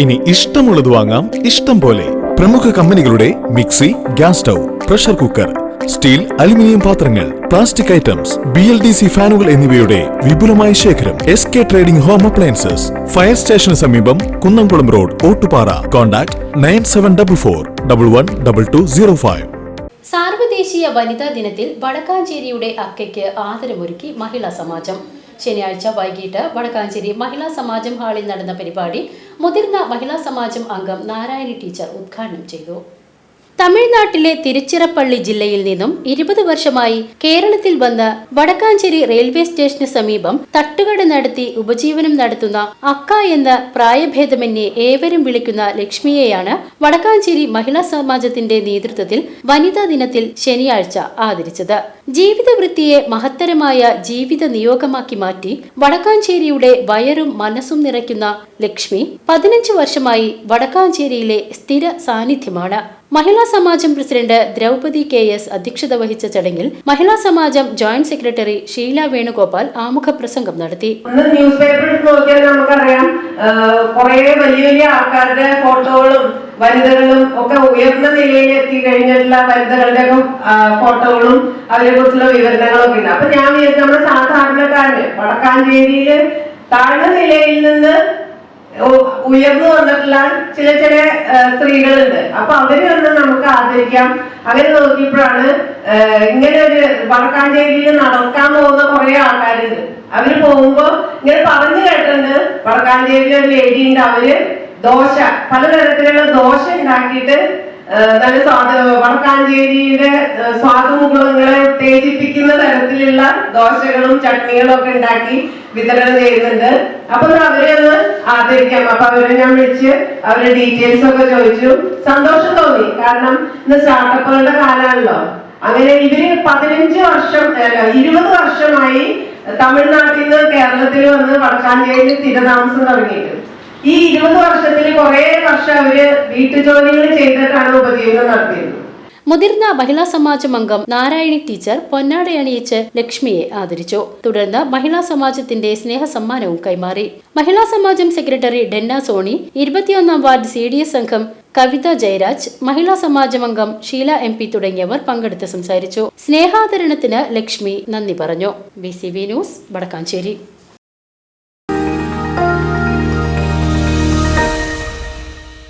ഇനി ഇഷ്ടമുള്ളത് വാങ്ങാം. ഇഷ്ടം പോലെ പ്രമുഖ കമ്പനികളുടെ mixie gas stove pressure cooker steel aluminium പാത്രങ്ങൾ plastic items B L D C ഫാനുകൾ എന്നിവയുടെ വിപുലമായ ശേഖരം S K trading home appliances fire സ്റ്റേഷന് സമീപം Kunnamkulam road Ottupara. Contact nine seven double four double one double two zero five. സാർവദേശീയ വനിതാ ദിനത്തിൽ വടക്കാഞ്ചേരിയുടെ അക്കയ്ക്ക് ആദരമൊരുക്കി മഹിളാ സമാജം. ശനിയാഴ്ച വൈകിട്ട് വടക്കാഞ്ചേരി മഹിളാ സമാജം ഹാളിൽ നടന്ന പരിപാടി മുതിർന്ന മഹിളാ സമാജം അംഗം നാരായണി ടീച്ചർ ഉദ്ഘാടനം ചെയ്തു. തമിഴ്നാട്ടിലെ തിരുച്ചിറപ്പള്ളി ജില്ലയിൽ നിന്നും ഇരുപത് വർഷമായി കേരളത്തിൽ വന്ന് വടക്കാഞ്ചേരി റെയിൽവേ സ്റ്റേഷന് സമീപം തട്ടുകട നടത്തി ഉപജീവനം നടത്തുന്ന അക്ക എന്ന പ്രായഭേദമന്യേ ഏവരും വിളിക്കുന്ന ലക്ഷ്മിയെയാണ് വടക്കാഞ്ചേരി മഹിളാ സമാജത്തിന്റെ നേതൃത്വത്തിൽ വനിതാ ദിനത്തിൽ ശനിയാഴ്ച ആദരിച്ചത്. ജീവിതവൃത്തിയെ മഹത്തരമായ ജീവിത നിയോഗമാക്കി മാറ്റി വടക്കാഞ്ചേരിയുടെ വയറും മനസ്സും നിറയ്ക്കുന്ന ലക്ഷ്മി പതിനഞ്ച് വർഷമായി വടക്കാഞ്ചേരിയിലെ സ്ഥിര സാന്നിധ്യമാണ്. മഹിളാ സമാജം പ്രസിഡന്റ് ദ്രൗപതി കെ എസ് അധ്യക്ഷത വഹിച്ച ചടങ്ങിൽ മഹിളാ സമാജം ജോയിന്റ് സെക്രട്ടറി ഷീല വേണുഗോപാൽ ആമുഖ പ്രസംഗം നടത്തി. ന്യൂസ് പേപ്പർ നോക്കിയാൽ നമുക്കറിയാം കുറെ വലിയ വലിയ ആൾക്കാരുടെ ഫോട്ടോകളും വനിതകളും ഒക്കെ ഉയർന്ന നിലയിൽ എത്തി കഴിഞ്ഞിട്ടുള്ള വനിതകളുടെ ഫോട്ടോകളും അവരെ കുറിച്ചുള്ള വിവരണങ്ങളും ഒക്കെ ഉണ്ട്. അപ്പൊ ഞാൻ വിചാരിച്ചു നമ്മുടെ സാധാരണക്കാരന് വടക്കാഞ്ചേരിയിൽ താഴ്ന്ന നിലയിൽ നിന്ന് ഉയർന്നു വന്നിട്ടുള്ള ചില ചില സ്ത്രീകളുണ്ട്. അപ്പൊ അവരെ ഒന്ന് നമുക്ക് ആദരിക്കാം. അങ്ങനെ നോക്കിയപ്പോഴാണ് ഇങ്ങനെ ഒരു വടക്കാഞ്ചേരിയിൽ നടക്കാൻ പോകുന്ന കുറെ ആൾക്കാരുണ്ട്. അവർ പോകുമ്പോ ഇങ്ങനെ പറഞ്ഞു കേട്ടിട്ടുണ്ട്. വടക്കാഞ്ചേരിയിലെ ഒരു ലേഡി ഉണ്ട്. അവർ ദോശ പലതരത്തിലുള്ള ദോശ ഉണ്ടാക്കിയിട്ട് നല്ല സ്വാദ വടക്കാഞ്ചേരിയുടെ ആ, സ്വാദുമുഖങ്ങളെ ഉത്തേജിപ്പിക്കുന്ന തരത്തിലുള്ള ദോശകളും ചട്നികളും ഒക്കെ ഉണ്ടാക്കി വിതരണം ചെയ്യുന്നുണ്ട്. അപ്പൊ അവരെ ഒന്ന് ആദരിക്കാം. അപ്പൊ അവരെ ഞാൻ വിളിച്ച് അവരുടെ ഡീറ്റെയിൽസ് ഒക്കെ ചോദിച്ചു. സന്തോഷം തോന്നി. കാരണം ഇന്ന് സ്റ്റാർട്ടപ്പുകളുടെ കാലാണല്ലോ. അങ്ങനെ ഇവർ പതിനഞ്ച് വർഷം ഇരുപത് വർഷമായി തമിഴ്നാട്ടിൽ നിന്ന് കേരളത്തിൽ വന്ന് വടക്കാഞ്ചേരിയിൽ സ്ഥിരതാമസം തുടങ്ങിയിട്ട്. ഈ ഇരുപത് വർഷത്തിൽ കുറെ വർഷം അവർ വീട്ടുജോലികൾ ചെയ്തിട്ടാണ് ഉപജീവനം നടത്തിയത്. മുതിർന്ന മഹിളാ സമാജം അംഗം നാരായണി ടീച്ചർ പൊന്നാടയണിയിച്ച് ലക്ഷ്മിയെ ആദരിച്ചു. തുടർന്ന് മഹിളാ സമാജത്തിന്റെ സ്നേഹ സമ്മാനവും കൈമാറി. മഹിളാ സമാജം സെക്രട്ടറി ഡെന്ന സോണി ഇരുപത്തിയൊന്നാം വാർഡ് സി ഡി എസ് സംഘം കവിത ജയരാജ് മഹിളാ സമാജം അംഗം ഷീല എം പി തുടങ്ങിയവർ പങ്കെടുത്ത് സംസാരിച്ചു. സ്നേഹാദരണത്തിന് ലക്ഷ്മി നന്ദി പറഞ്ഞു. B C B news Vadakkanchery.